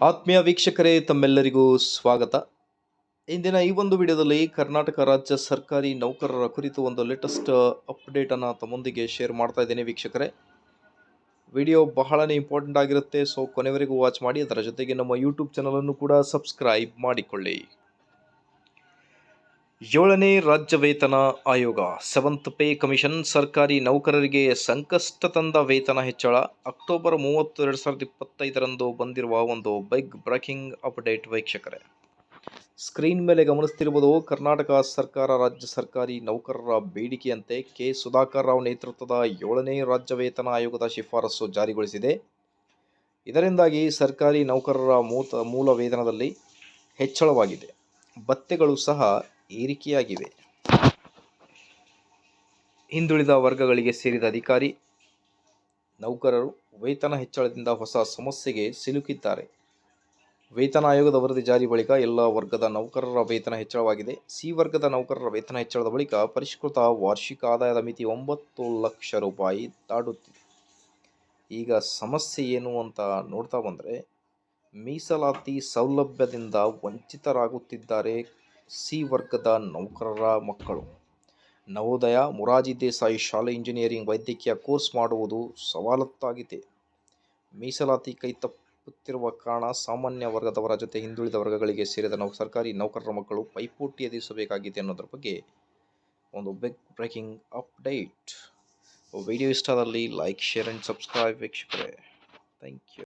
ಆತ್ಮೀಯ ವೀಕ್ಷಕರೇ, ತಮ್ಮೆಲ್ಲರಿಗೂ ಸ್ವಾಗತ. ಇಂದಿನ ಈ ಒಂದು ವಿಡಿಯೋದಲ್ಲಿ ಕರ್ನಾಟಕ ರಾಜ್ಯ ಸರ್ಕಾರಿ ನೌಕರರ ಕುರಿತು ಒಂದು ಲೇಟೆಸ್ಟ್ ಅಪ್ಡೇಟನ್ನು ತಮ್ಮೊಂದಿಗೆ ಶೇರ್ ಮಾಡ್ತಾ ಇದ್ದೇನೆ ವೀಕ್ಷಕರೇ. ವಿಡಿಯೋ ಬಹಳನೇ ಇಂಪಾರ್ಟೆಂಟ್ ಆಗಿರುತ್ತೆ ಸೊ ಕೊನೆವರೆಗೂ ವಾಚ್ ಮಾಡಿ. ಅದರ ಜೊತೆಗೆ ನಮ್ಮ ಯೂಟ್ಯೂಬ್ ಚಾನಲನ್ನು ಕೂಡ ಸಬ್ಸ್ಕ್ರೈಬ್ ಮಾಡಿಕೊಳ್ಳಿ. ಏಳನೇ ರಾಜ್ಯ ವೇತನ ಆಯೋಗ ಸೆವೆಂತ್ ಪೇ ಕಮಿಷನ್ ಸರ್ಕಾರಿ ನೌಕರರಿಗೆ ಸಂಕಷ್ಟ ತಂದ ವೇತನ ಹೆಚ್ಚಳ. ಅಕ್ಟೋಬರ್ ಮೂವತ್ತು, ಎರಡು ಸಾವಿರದ ಇಪ್ಪತ್ತೈದರಂದು ಬಂದಿರುವ ಒಂದು ಬಿಗ್ ಬ್ರೇಕಿಂಗ್ ಅಪ್ಡೇಟ್ ವೀಕ್ಷಕರೇ. ಸ್ಕ್ರೀನ್ ಮೇಲೆ ಗಮನಿಸ್ತಿರುವುದು ಕರ್ನಾಟಕ ಸರ್ಕಾರ, ರಾಜ್ಯ ಸರ್ಕಾರಿ ನೌಕರರ ಬೇಡಿಕೆಯಂತೆ ಕೆ. ಸುಧಾಕರ್ ರಾವ್ ನೇತೃತ್ವದ ಏಳನೇ ರಾಜ್ಯ ವೇತನ ಆಯೋಗದ ಶಿಫಾರಸು ಜಾರಿಗೊಳಿಸಿದೆ. ಇದರಿಂದಾಗಿ ಸರ್ಕಾರಿ ನೌಕರರ ಮೂತ, ಮೂಲ ವೇತನದಲ್ಲಿ ಹೆಚ್ಚಳವಾಗಿದೆ. ಭತ್ಯೆಗಳು ಸಹ ಏರಿಕೆಯಾಗಿವೆ. ಹಿಂದುಳಿದ ವರ್ಗಗಳಿಗೆ ಸೇರಿದ ಅಧಿಕಾರಿ, ನೌಕರರು ವೇತನ ಹೆಚ್ಚಳದಿಂದ ಹೊಸ ಸಮಸ್ಯೆಗೆ ಸಿಲುಕಿದ್ದಾರೆ. ವೇತನ ಆಯೋಗದ ವರದಿ ಜಾರಿ ಬಳಿಕ ಎಲ್ಲ ವರ್ಗದ ನೌಕರರ ವೇತನ ಹೆಚ್ಚಳವಾಗಿದೆ. ಸಿ ವರ್ಗದ ನೌಕರರ ವೇತನ ಹೆಚ್ಚಳದ ಬಳಿಕ ಪರಿಷ್ಕೃತ ವಾರ್ಷಿಕ ಆದಾಯದ ಮಿತಿ ಒಂಬತ್ತು ಲಕ್ಷ ರೂಪಾಯಿ ದಾಟುತ್ತಿದೆ ಈಗ ಸಮಸ್ಯೆ ಏನು ಅಂತ ನೋಡ್ತಾ ಬಂದರೆ, ಮೀಸಲಾತಿ ಸೌಲಭ್ಯದಿಂದ ವಂಚಿತರಾಗುತ್ತಿದ್ದಾರೆ ಸಿ ವರ್ಗದ ನೌಕರರ ಮಕ್ಕಳು. ನವೋದಯ ಮುರಾಜಿ ದೇಸಾಯಿ ಶಾಲೆ ಇಂಜಿನಿಯರಿಂಗ್ ವೈದ್ಯಕೀಯ ಕೋರ್ಸ್ ಮಾಡುವುದು ಸವಾಲತ್ತಾಗಿದೆ. ಮೀಸಲಾತಿ ಕೈ ತಪ್ಪುತ್ತಿರುವ ಕಾರಣ ಸಾಮಾನ್ಯ ವರ್ಗದವರ ಜೊತೆ ಹಿಂದುಳಿದ ವರ್ಗಗಳಿಗೆ ಸೇರಿದ ನೌ, ಸರ್ಕಾರಿ ನೌಕರರ ಮಕ್ಕಳು ಪೈಪೋಟಿ ಎದುರಿಸಬೇಕಾಗಿದೆ ಅನ್ನೋದ್ರ ಬಗ್ಗೆ ಒಂದು ಬೆಗ್ ಬ್ರೇಕಿಂಗ್ ಅಪ್ಡೇಟ್ ವಿಡಿಯೋ ಇಷ್ಟದಲ್ಲಿ ಲೈಕ್ ಶೇರ್ ಆ್ಯಂಡ್ ಸಬ್ಸ್ಕ್ರೈಬ್ ವೀಕ್ಷಕರೇ. Thank you